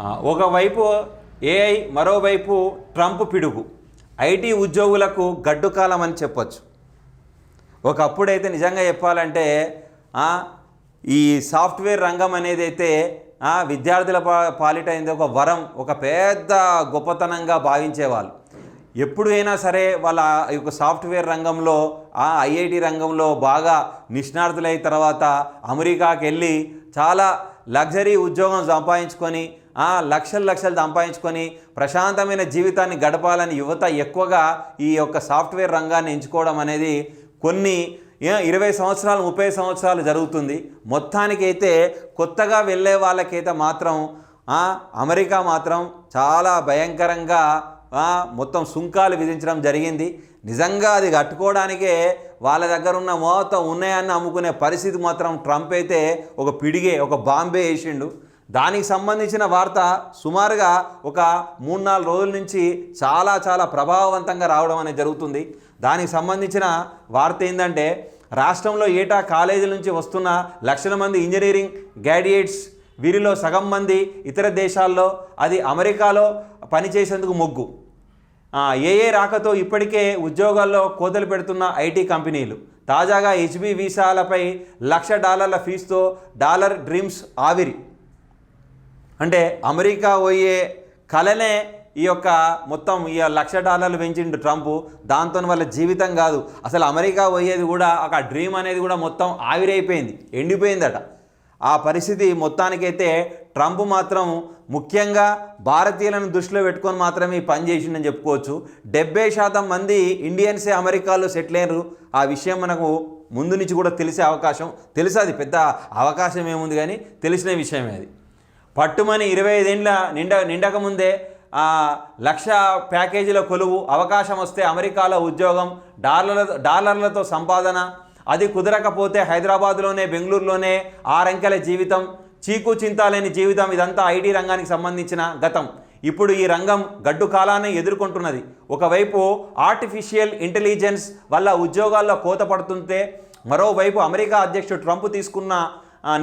ఒకవైపు ఏఐ మరోవైపు ట్రంప్ పిడుగు. ఐటీ ఉద్యోగులకు గడ్డు కాలం అని చెప్పొచ్చు. ఒకప్పుడైతే నిజంగా చెప్పాలంటే ఈ సాఫ్ట్వేర్ రంగం అనేది అయితే విద్యార్థుల పా పాలిటైంది ఒక వరం ఒక పెద్ద గొప్పతనంగా భావించేవాళ్ళు. ఎప్పుడైనా సరే వాళ్ళ యొక్క సాఫ్ట్వేర్ రంగంలో ఆ ఐఐటి రంగంలో బాగా నిష్ణార్థులైన తర్వాత అమెరికాకి వెళ్ళి చాలా లగ్జరీ ఉద్యోగం సంపాదించుకొని ఆ, లక్షలు లక్షలు సంపాదించుకొని ప్రశాంతమైన జీవితాన్ని గడపాలని యువత ఎక్కువగా ఈ యొక్క సాఫ్ట్వేర్ రంగాన్ని ఎంచుకోవడం అనేది కొన్ని ఇరవై సంవత్సరాలు ముప్పై సంవత్సరాలు జరుగుతుంది. మొత్తానికైతే కొత్తగా వెళ్ళే వాళ్ళకైతే మాత్రం అమెరికా మాత్రం చాలా భయంకరంగా మొత్తం సుంకాలు విధించడం జరిగింది. నిజంగా అది కట్టుకోవడానికే వాళ్ళ దగ్గర ఉన్న మొత్తం ఉన్నాయని అమ్ముకునే పరిస్థితి మాత్రం ట్రంప్ అయితే ఒక పిడిగే ఒక బాంబే వేసిండు. దానికి సంబంధించిన వార్త సుమారుగా ఒక మూడు నాలుగు రోజుల నుంచి చాలా చాలా ప్రభావవంతంగా రావడం అనేది జరుగుతుంది. దానికి సంబంధించిన వార్త ఏంటంటే రాష్ట్రంలో ఏటా కాలేజీల నుంచి వస్తున్న లక్షల మంది ఇంజనీరింగ్ గ్రాడ్యుయేట్స్ వీరిలో సగం మంది ఇతర దేశాల్లో అది అమెరికాలో పనిచేసేందుకు మొగ్గు. ఏఏ రాకతో ఇప్పటికే ఉద్యోగాల్లో కోతలు పెడుతున్న ఐటీ కంపెనీలు. తాజాగా హెచ్బి వీసాలపై లక్ష డాలర్ల ఫీజుతో డాలర్ డ్రీమ్స్ ఆవిరి. అంటే అమెరికా పోయే కలనే ఈ యొక్క మొత్తం ఈ లక్ష డాలర్లు పెంచిండు ట్రంప్. దాంతో వాళ్ళ జీవితం కాదు. అసలు అమెరికా పోయేది కూడా ఒక డ్రీమ్ అనేది కూడా మొత్తం ఆవిరైపోయింది ఎండిపోయిందట. ఆ పరిస్థితి మొత్తానికైతే ట్రంప్ మాత్రం ముఖ్యంగా భారతీయులను దృష్టిలో పెట్టుకొని మాత్రమే ఈ పని చేసిండని చెప్పుకోవచ్చు. డెబ్బై శాతం మంది ఇండియన్సే అమెరికాలో సెటిల్ అయ్యారు ఆ విషయం మనకు ముందు నుంచి కూడా తెలిసే అవకాశం తెలుసు అది పెద్ద అవకాశం ఏముంది కానీ తెలిసిన విషయమే అది. పట్టుమని ఇరవై ఐదేండ్ల నిండ నిండకముందే లక్ష ప్యాకేజీల కొలువు అవకాశం వస్తే అమెరికాలో ఉద్యోగం డాలర్ల డాలర్లతో సంపాదన అది కుదరకపోతే హైదరాబాద్లోనే బెంగళూరులోనే ఆరంకెల జీవితం చీకు చింత లేని జీవితం ఇదంతా ఐటీ రంగానికి సంబంధించిన గతం. ఇప్పుడు ఈ రంగం గడ్డు కాలాన్ని ఎదుర్కొంటున్నది. ఒకవైపు ఆర్టిఫిషియల్ ఇంటెలిజెన్స్ వల్ల ఉద్యోగాల్లో కోత పడుతుంటే మరోవైపు అమెరికా అధ్యక్షుడు ట్రంప్ తీసుకున్న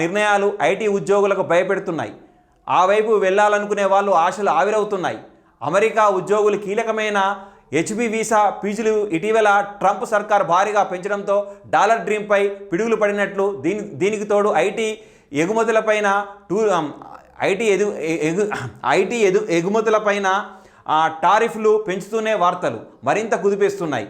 నిర్ణయాలు ఐటీ ఉద్యోగులకు భయపెడుతున్నాయి. ఆ వైపు వెళ్ళాలనుకునే వాళ్ళు ఆశలు ఆవిరవుతున్నాయి. అమెరికా ఉద్యోగులు కీలకమైన హెచ్బి వీసా ఫీజులు ఇటీవల ట్రంప్ సర్కార్ భారీగా పెంచడంతో డాలర్ డ్రీమ్పై పిడుగులు పడినట్లు దీని దీనికి తోడు ఐటీ ఎగుమతులపైన టూ ఐటీ ఎదు ఎగు ఐటీ ఎదు ఎగుమతులపైన టారిఫ్లు పెంచుతూనే వార్తలు మరింత కుదిపేస్తున్నాయి.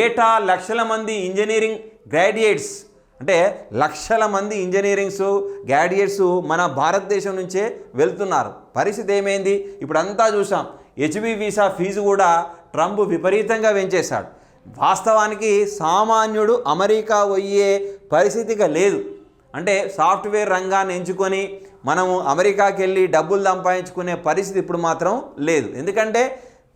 ఏటా లక్షల మంది ఇంజనీరింగ్ గ్రాడ్యుయేట్స్ అంటే లక్షల మంది ఇంజనీరింగ్స్ గ్రాడ్యుయేట్స్ మన భారతదేశం నుంచే వెళ్తున్నారు. పరిస్థితి ఏమైంది? ఇప్పుడు అంతా చూసాం హెచ్బి వీసా ఫీజు కూడా ట్రంప్ విపరీతంగా పెంచేశాడు వాస్తవానికి సామాన్యుడు అమెరికా పోయే పరిస్థితిగా లేదు. అంటే సాఫ్ట్వేర్ రంగాన్ని ఎంచుకొని మనము అమెరికాకి వెళ్ళి డబ్బులు సంపాదించుకునే పరిస్థితి ఇప్పుడు మాత్రం లేదు. ఎందుకంటే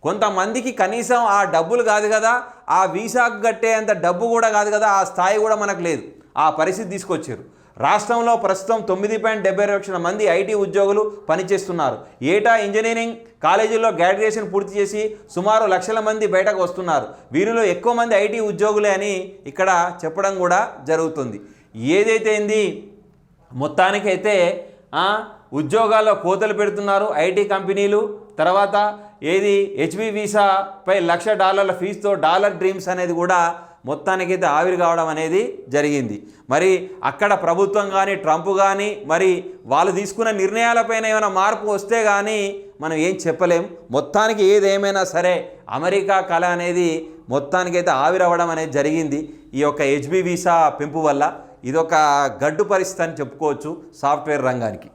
కొంతమందికి కనీసం ఆ డబ్బులు కాదు కదా ఆ వీసాకు కట్టే అంత డబ్బు కూడా కాదు కదా ఆ స్థాయి కూడా మనకు లేదు. ఆ పరిస్థితి తీసుకొచ్చారు. రాష్ట్రంలో ప్రస్తుతం తొమ్మిది పాయింట్ డెబ్బై లక్షల మంది ఐటీ ఉద్యోగులు పనిచేస్తున్నారు. ఏటా ఇంజనీరింగ్ కాలేజీల్లో గ్రాడ్యుయేషన్ పూర్తి చేసి సుమారు లక్షల మంది బయటకు వస్తున్నారు. వీరిలో ఎక్కువ మంది ఐటీ ఉద్యోగులే అని ఇక్కడ చెప్పడం కూడా జరుగుతుంది. ఏదైతే ఏంది? మొత్తానికైతే ఉద్యోగాల్లో కోతలు పెడుతున్నారు ఐటీ కంపెనీలు. తర్వాత ఏది? హెచ్బి వీసాపై లక్ష డాలర్ల ఫీజుతో డాలర్ డ్రీమ్స్ అనేది కూడా మొత్తానికైతే ఆవిరి కావడం అనేది జరిగింది. మరి అక్కడ ప్రభుత్వం కానీ ట్రంప్ కానీ మరి వాళ్ళు తీసుకున్న నిర్ణయాలపైన ఏమైనా మార్పు వస్తే కానీ మనం ఏం చెప్పలేం. మొత్తానికి ఏదేమైనా సరే అమెరికా కళ అనేది మొత్తానికైతే ఆవిరవ్వడం అనేది జరిగింది. ఈ యొక్క హెచ్బి వీసా పెంపు వల్ల ఇదొక గడ్డు పరిస్థితి అని చెప్పుకోవచ్చు సాఫ్ట్వేర్ రంగానికి.